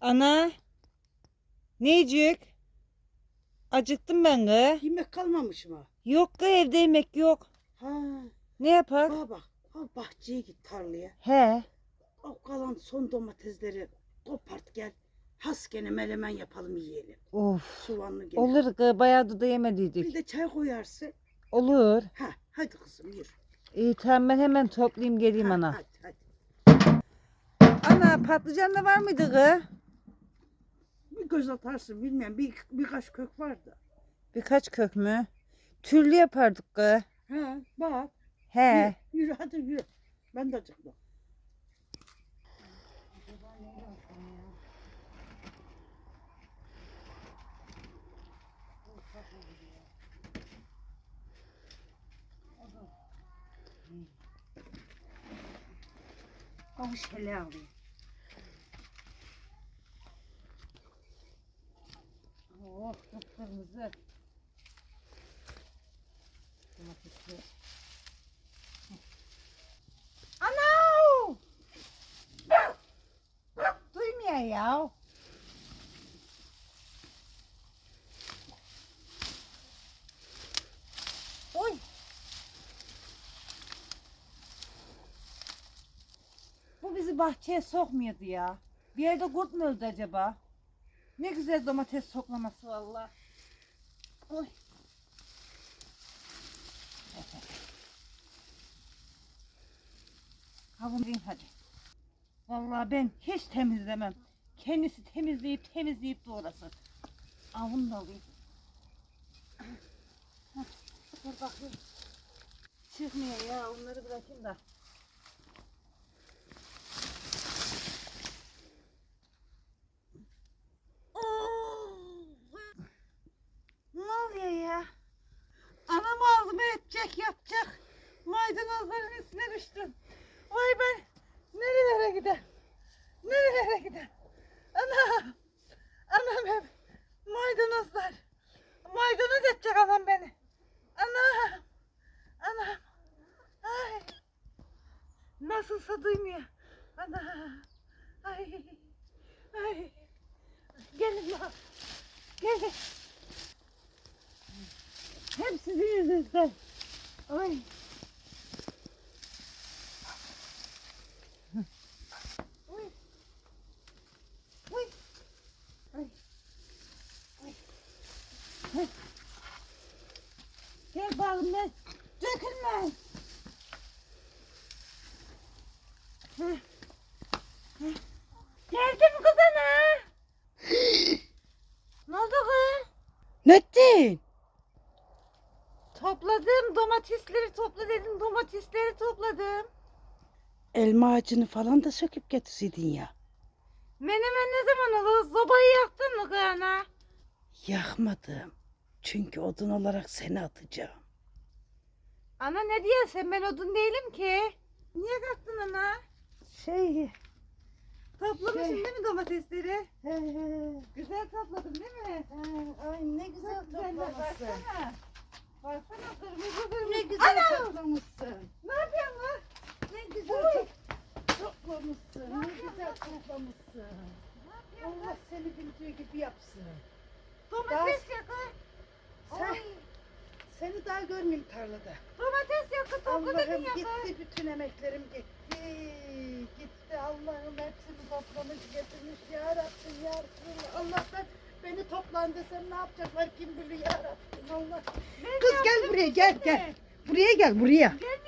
Ana. Neycik? Acıktım ben kız. Yemek kalmamış mı? Yok kız evde yemek yok. Ha, Ne yapak? bana bak. Al bahçeye git tarlaya. He. O kalan son domatesleri kopart gel. Has gene melemen yapalım yiyelim. Of. Soğanlı gene. Olur kız bayağı da Bir yemediydik. de çay koyarsın. Olur. Ha, hadi kızım yürü. İyi tamam ben hemen toplayayım geleyim Ha, ana. Hadi hadi. Ana patlıcan da var mıydı kız? Göz atarsın bilmem bir, birkaç kök vardı. Birkaç kök mü? Türlü yapardık kız. Ha, bak. He. Yürü, yürü hadi yürü. Ben de acıktım. Avuç hele alayım. Oh kıpkırmızı. Domatesler. Ana! Duymuyor ya. Bu bizi bahçeye sokmuyordu ya. Bir yerde kurt mu öldü acaba? Ne güzel domates soklaması valla. Oy. Kavurayım hadi. Vallahi ben hiç temizlemem. Kendisi temizleyip temizleyip doğrasın. Avunu da alayım. Dur bakayım. Çıkmıyor ya onları bırakayım da. Ne oluyor ya? Anam ağzıma edecek yapacak. Maydanozların üstüne düştüm. Vay ben nerelere gider? Nerelere gider? Anam. Anam hep maydanozlar. Maydanoz edecek anam beni. Anam. Anam. Ay. Nasılsa duymuyor. Anam. Ay. Ay. Gelin lan. Gelin. Hep sizin yüzünüzden. Ay. Uy. Uy. Ay. Ay. Heh. Bağım ben. Dökülme. Heh. Heh. Geldim kız ana. ne oldu kız? Ne ettin? Topladım domatesleri topla dedim domatesleri topladım. Elma ağacını falan da söküp getirseydin ya. Menemen ne zaman olur? Sobayı yaktın mı kız ana? Yakmadım. Çünkü odun olarak seni atacağım. Ana ne diyorsun ben odun değilim ki. Niye kalktın ana? Şey, Toplamışsın Şey. değil mi domatesleri? he, he, Güzel topladım değil mi? he, ay ne güzel Çok toplamışsın. baksana. Baksana kırmızı kırmızı. Ne güzel Ana! toplamışsın. Ne yapıyorsun lan? Ne güzel Oy! top- toplamışsın. Ne güzel toplamışsın. Ne Allah seni bildiği gibi yapsın. Domates yakı. Sen, Ay, seni daha görmeyeyim tarlada. domates yakı topla dedin yakı. gitti bütün emeklerim gitti. Gitti Allah'ım hepsini toplamış getirmiş ya Rabbim ya Rabbim. Allah'tan beni toplan desem ne yapacaklar kim bilir ya Rabbim Allah. Ben Kız gel buraya gel gel. Buraya gel buraya. Gel